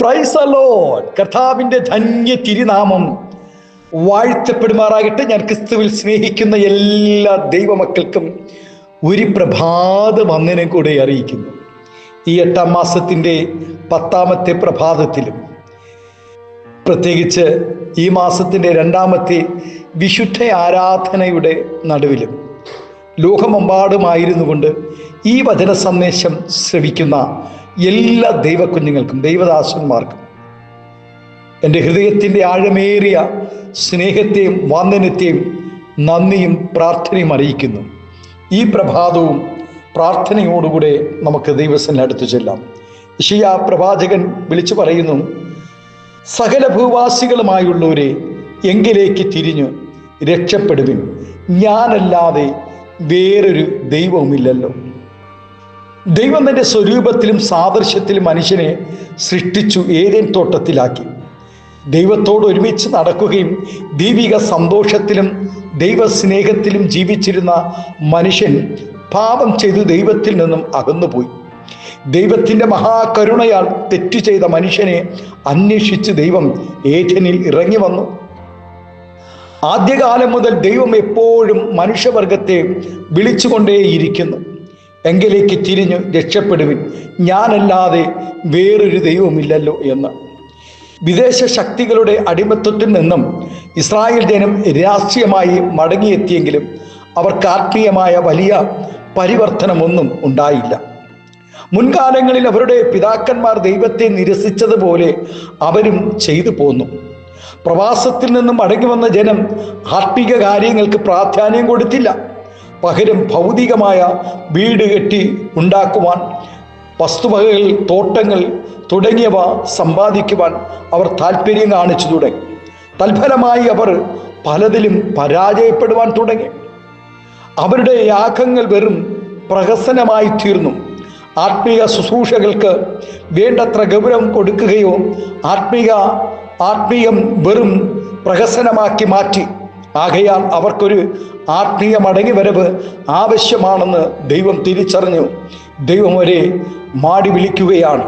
പ്രൈസലോ കർത്താവിന്റെ ധന്യ തിരുനാമം വാഴ്ത്തപ്പെടുമാറാകട്ടെ. ഞാൻ ക്രിസ്തുവിൽ സ്നേഹിക്കുന്ന എല്ലാ ദൈവമക്കൾക്കും ഒരു പ്രഭാത വന്ദനം കൂടെ അറിയിക്കുന്നു. ഈ എട്ടാം മാസത്തിന്റെ പത്താമത്തെ പ്രഭാതത്തിലും പ്രത്യേകിച്ച് ഈ മാസത്തിന്റെ രണ്ടാമത്തെ വിശുദ്ധ ആരാധനയുടെ നടുവിലും ലോകമെമ്പാടുമായിരുന്നു കൊണ്ട് ഈ വചന സന്ദേശം ശ്രവിക്കുന്ന എല്ലാ ദൈവക്കുഞ്ഞുങ്ങൾക്കും ദൈവദാസന്മാർക്കും എന്റെ ഹൃദയത്തിന്റെ ആഴമേറിയ സ്നേഹത്തെയും വന്ദനത്തെയും നന്ദിയും പ്രാർത്ഥനയും അറിയിക്കുന്നു. ഈ പ്രഭാതവും പ്രാർത്ഥനയോടുകൂടെ നമുക്ക് ദൈവസനെ അടുത്തു ചെല്ലാം. ഷിയ പ്രവാചകൻ വിളിച്ചു പറയുന്നു സകല ഭൂവാസികളുമായുള്ളവരെ എങ്കിലേക്ക് തിരിഞ്ഞു രക്ഷപ്പെടുവിൻ. ഞാനല്ലാതെ വേറൊരു ദൈവവുമില്ലല്ലോ. ദൈവം തന്റെ സ്വരൂപത്തിലും സാദൃശ്യത്തിലും മനുഷ്യനെ സൃഷ്ടിച്ചു ഏതേൻ തോട്ടത്തിലാക്കി. ദൈവത്തോട് ഒരുമിച്ച് നടക്കുകയും ദൈവിക സന്തോഷത്തിലും ദൈവസ്നേഹത്തിലും ജീവിച്ചിരുന്ന മനുഷ്യൻ പാപം ചെയ്ത് ദൈവത്തിൽ നിന്നും അകന്നുപോയി. ദൈവത്തിന്റെ മഹാകരുണയാൽ തെറ്റു ചെയ്ത മനുഷ്യനെ അന്വേഷിച്ച് ദൈവം ഏഥനിൽ ഇറങ്ങി വന്നു. ആദ്യകാലം മുതൽ ദൈവം എപ്പോഴും മനുഷ്യവർഗത്തെ വിളിച്ചുകൊണ്ടേയിരിക്കുന്നു. എങ്കിലേക്ക് തിരിഞ്ഞു രക്ഷപ്പെടുവിൻ. ഞാനല്ലാതെ വേറൊരു ദൈവമില്ലല്ലോ എന്ന്. വിദേശ ശക്തികളുടെ അടിമത്വത്തിൽ നിന്നും ഇസ്രായേൽ ജനം രാഷ്ട്രീയമായി മടങ്ങിയെത്തിയെങ്കിലും അവർക്ക് ആത്മീയമായ വലിയ പരിവർത്തനമൊന്നും ഉണ്ടായില്ല. മുൻകാലങ്ങളിൽ അവരുടെ പിതാക്കന്മാർ ദൈവത്തെ നിരസിച്ചതുപോലെ അവരും ചെയ്തു പോന്നു. പ്രവാസത്തിൽ നിന്നും മടങ്ങി വന്ന ജനം ആത്മീക കാര്യങ്ങൾക്ക് പ്രാധാന്യം കൊടുത്തില്ല. പകരം ഭൗതികമായ വീട് കെട്ടി ഉണ്ടാക്കുവാൻ വസ്തുവകകൾ തോട്ടങ്ങൾ തുടങ്ങിയവ സമ്പാദിക്കുവാൻ അവർ താല്പര്യം കാണിച്ചു തുടങ്ങി. തൽഫലമായി അവർ പലതിലും പരാജയപ്പെടുവാൻ തുടങ്ങി. അവരുടെ യാഗങ്ങൾ വെറും പ്രഹസനമായി തീർന്നു. ആത്മീയ ശുശ്രൂഷകൾക്ക് വേണ്ടത്ര ഗൗരവം കൊടുക്കുകയോ ആത്മീയ ആത്മീയം വെറും പ്രഹസനമാക്കി മാറ്റി. ആകയാൽ അവർക്കൊരു ആത്മീയ മടങ്ങിവരവ് ആവശ്യമാണെന്ന് ദൈവം തിരിച്ചറിഞ്ഞു. ദൈവം വരെ മാടി വിളിക്കുകയാണ്.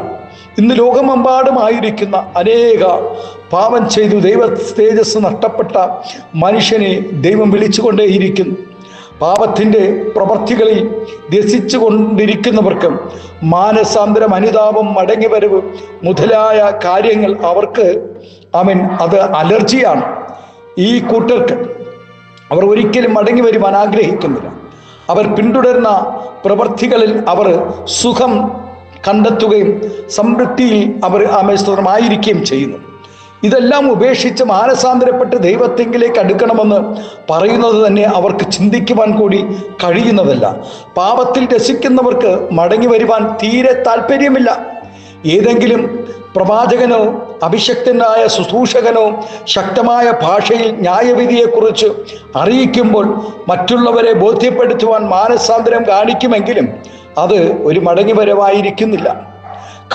ഇന്ന് ലോകമെമ്പാടുമായിരിക്കുന്ന അനേക പാപം ചെയ്തു ദൈവ തേജസ് നഷ്ടപ്പെട്ട മനുഷ്യനെ ദൈവം വിളിച്ചുകൊണ്ടേയിരിക്കുന്നു. പാപത്തിന്റെ പ്രവർത്തികളിൽ രസിച്ചു കൊണ്ടിരിക്കുന്നവർക്ക് മാനസാന്തരം അനുതാപം മടങ്ങിവരവ് മുതലായ കാര്യങ്ങൾ അവർക്ക് അവൻ അത് അലർജിയാണ്. ഈ കൂട്ടർക്ക് അവർ ഒരിക്കലും മടങ്ങി വരുവാൻ ആഗ്രഹിക്കുന്നില്ല. അവർ പിന്തുടരുന്ന പ്രവൃത്തികളിൽ അവർ സുഖം കണ്ടെത്തുകയും സമൃദ്ധിയിൽ അവർ ആമേശ്വരമായിരിക്കുകയും ചെയ്യുന്നു. ഇതെല്ലാം ഉപേക്ഷിച്ച് മാനസാന്തരപ്പെട്ട് ദൈവത്തെങ്കിലേക്ക് അടുക്കണമെന്ന് പറയുന്നത് തന്നെ അവർക്ക് ചിന്തിക്കുവാൻ കൂടി കഴിയുന്നതല്ല. പാപത്തിൽ രസിക്കുന്നവർക്ക് മടങ്ങി വരുവാൻ തീരെ താല്പര്യമില്ല ഏതെങ്കിലും പ്രവാചകനോ അഭിഷക്തനായ ശുശ്രൂഷകനോ ശക്തമായ ഭാഷയിൽ ന്യായവിധിയെക്കുറിച്ച് അറിയിക്കുമ്പോൾ മറ്റുള്ളവരെ ബോധ്യപ്പെടുത്തുവാൻ മാനസാന്തരം കാണിക്കുമെങ്കിലും അത് ഒരു മടങ്ങിവരവായിരിക്കുന്നില്ല.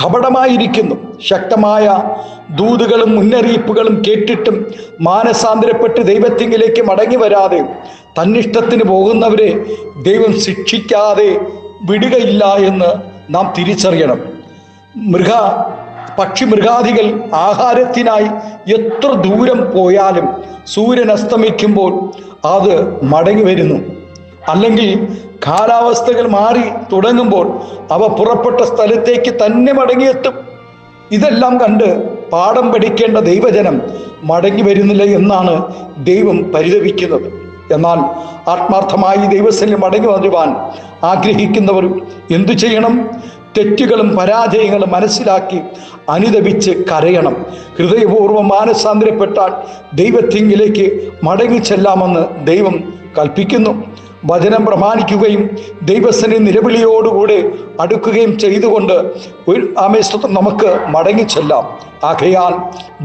കപടമായിരിക്കുന്നു. ശക്തമായ ദൂതുകളും മുന്നറിയിപ്പുകളും കേട്ടിട്ടും മാനസാന്തരപ്പെട്ട് ദൈവത്തിങ്കിലേക്ക് മടങ്ങി വരാതെ തന്നിഷ്ടത്തിന് പോകുന്നവരെ ദൈവം ശിക്ഷിക്കാതെ വിടുകയില്ല എന്ന് നാം തിരിച്ചറിയണം. മൃഗ പക്ഷി മൃഗാദികൾ ആഹാരത്തിനായി എത്ര ദൂരം പോയാലും സൂര്യൻ അസ്തമിക്കുമ്പോൾ അത് മടങ്ങി വരുന്നു. അല്ലെങ്കിൽ കാലാവസ്ഥകൾ മാറി തുടങ്ങുമ്പോൾ അവ പുറപ്പെട്ട സ്ഥലത്തേക്ക് തന്നെ മടങ്ങിയെത്തും. ഇതെല്ലാം കണ്ട് പാഠം പഠിക്കേണ്ട ദൈവജനം മടങ്ങി വരുന്നില്ല എന്നാണ് ദൈവം പരിതപിക്കുന്നത്. എന്നാൽ ആത്മാർത്ഥമായി ദൈവസ്ഥലിൽ മടങ്ങി വരുവാൻ ആഗ്രഹിക്കുന്നവർ എന്തു ചെയ്യണം? തെറ്റുകളും പരാജയങ്ങളും മനസ്സിലാക്കി അനുദപിച്ച് കരയണം. ഹൃദയപൂർവം മാനസാന്തരപ്പെട്ടാൽ ദൈവത്തിങ്കിലേക്ക് മടങ്ങി ചെല്ലാമെന്ന് ദൈവം കൽപ്പിക്കുന്നു. വചനം പ്രമാണിക്കുകയും ദൈവസ്ഥനെ നിലവിളിയോടുകൂടെ അടുക്കുകയും ചെയ്തുകൊണ്ട് ഒരു ആമേസ്തത്വം നമുക്ക് മടങ്ങി ചെല്ലാം. ആകയാൽ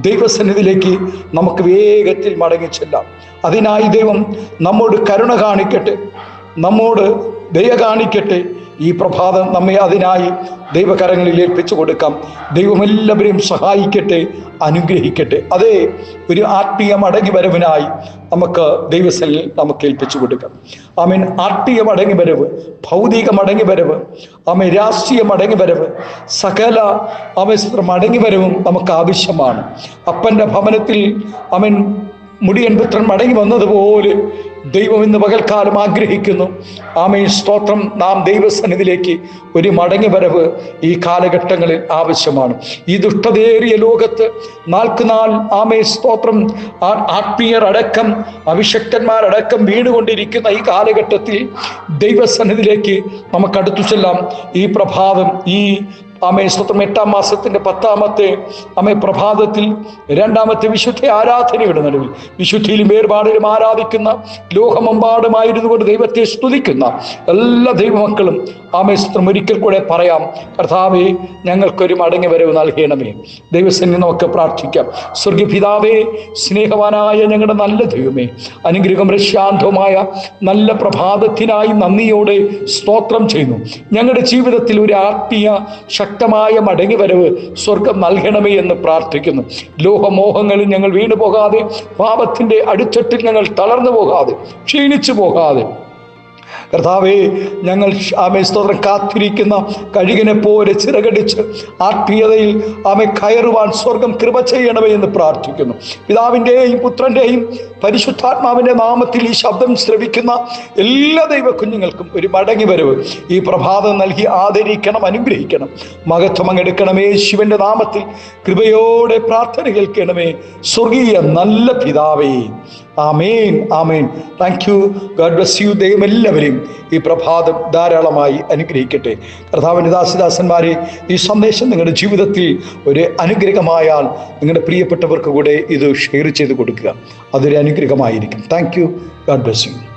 ദൈവസന്നിധിയിലേക്ക് നമുക്ക് വേഗത്തിൽ മടങ്ങി ചെല്ലാം. അതിനായി ദൈവം നമ്മോട് കരുണ കാണിക്കട്ടെ. നമ്മോട് ദയ കാണിക്കട്ടെ. ഈ പ്രഭാതം നമ്മെ അതിനായി ദൈവകരങ്ങളിൽ ഏൽപ്പിച്ചു കൊടുക്കാം. ദൈവം എല്ലാവരെയും സഹായിക്കട്ടെ അനുഗ്രഹിക്കട്ടെ. അതെ ഒരു ആത്മീയ മടങ്ങി വരവിനായി നമുക്ക് ദൈവസലിൽ നമുക്ക് ഏൽപ്പിച്ചു കൊടുക്കാം. ആമീൻ. ആത്മീയ മടങ്ങി വരവ് ഭൗതിക മടങ്ങി വരവ് ആമ രാഷ്ട്രീയ മടങ്ങി വരവ് സകല ആമേശ്വര മടങ്ങി വരവും നമുക്ക് ആവശ്യമാണ്. അപ്പന്റെ ഭവനത്തിൽ അവൻ മുടിയൻ പുത്രൻ മടങ്ങി വന്നതുപോലെ ദൈവം ഇന്ന് പകൽക്കാലം ആഗ്രഹിക്കുന്നു. ആമേ സ്തോത്രം നാം ദൈവസന്നിധിയിലേക്ക് ഒരു മടങ്ങി വരവ് ഈ കാലഘട്ടങ്ങളിൽ ആവശ്യമാണ്. ഈ ദുഷ്ടതയേറിയ ലോകത്ത് നാൾക്കുനാൾ ആമേ സ്തോത്രം ആത്മീയരടക്കം അഭിഷക്തന്മാരടക്കം വീണുകൊണ്ടിരിക്കുന്ന ഈ കാലഘട്ടത്തിൽ ദൈവസന്നിധിയിലേക്ക് നമുക്ക് അടുത്തു ചെല്ലാം. ഈ പ്രഭാതം ഈ അമ്മേ സ്തോത്രം. എട്ടാം മാസത്തിന്റെ പത്താമത്തെ ആമേ പ്രഭാതത്തിൽ രണ്ടാമത്തെ വിശുദ്ധ ആരാധനയുടെ നടുവിൽ വിശുദ്ധിയിലും വേർപാടിലും ആരാധിക്കുന്ന ലോകമെമ്പാടുമായിരുന്നു കൊണ്ട് ദൈവത്തെ സ്തുതിക്കുന്ന എല്ലാ ദൈവമക്കളും ആമേ സ്തോത്രം. ഒരിക്കൽ കൂടെ പറയാം കർത്താവേ ഞങ്ങൾക്കൊരു മടങ്ങി വരവ് നൽകണമേ. ദൈവസേന നമുക്ക് പ്രാർത്ഥിക്കാം. സ്വർഗിപിതാവേ സ്നേഹവാനായ ഞങ്ങളുടെ നല്ല ദൈവമേ അനുഗ്രഹം ശാന്തവുമായ നല്ല പ്രഭാതത്തിനായി നന്ദിയോടെ സ്തോത്രം ചെയ്യുന്നു. ഞങ്ങളുടെ ജീവിതത്തിൽ ഒരു ആത്മീയ ശക്തമായ മടങ്ങിവരവ് സ്വർഗം നൽകണമേ എന്ന് പ്രാർത്ഥിക്കുന്നു. ലോഹമോഹങ്ങളിൽ ഞങ്ങൾ വീണു പോകാതെ പാപത്തിന്റെ അടിച്ചട്ടിൽ ഞങ്ങൾ തളർന്നു പോകാതെ ക്ഷീണിച്ചു പോകാതെ. കർത്താവേ ഞങ്ങൾ ആമെ സ്തോത്രം കാത്തിരിക്കുന്ന കഴുകിനെ പോലെ ചിറകടിച്ച് ആത്മീയതയിൽ ആമെ കയറുവാൻ സ്വർഗം കൃപ ചെയ്യണമേ എന്ന് പ്രാർത്ഥിക്കുന്നു. പിതാവിന്റെയും പുത്രന്റെയും പരിശുദ്ധാത്മാവിന്റെ നാമത്തിൽ ഈ ശബ്ദം ശ്രവിക്കുന്ന എല്ലാ ദൈവ കുഞ്ഞുങ്ങൾക്കും ഒരു മടങ്ങി വരവ്. ഈ പ്രഭാതം നൽകി ആദരിക്കണം അനുഗ്രഹിക്കണം. മഹത്വം അങ്ങെടുക്കണമേ ശിവന്റെ നാമത്തിൽ. കൃപയോടെ പ്രാർത്ഥന കേൾക്കണമേ സ്വർഗീയ നല്ല പിതാവേ. ആമേൻ ആമേൻ. Thank you God bless you ദൈവം എല്ലാവരെയും ഈ പ്രഭാതം ധാരാളമായി അനുഗ്രഹിക്കട്ടെ. കർത്താവിന്റെ ദാസിദാസന്മാരെ ഈ സന്ദേശം നിങ്ങളുടെ ജീവിതത്തിൽ ഒരു അനുഗ്രഹമായാൽ നിങ്ങളുടെ പ്രിയപ്പെട്ടവർക്ക് കൂടെ ഇത് ഷെയർ ചെയ്ത് കൊടുക്കുക. അതൊരു അനുഗ്രഹമായിരിക്കും. Thank you God bless you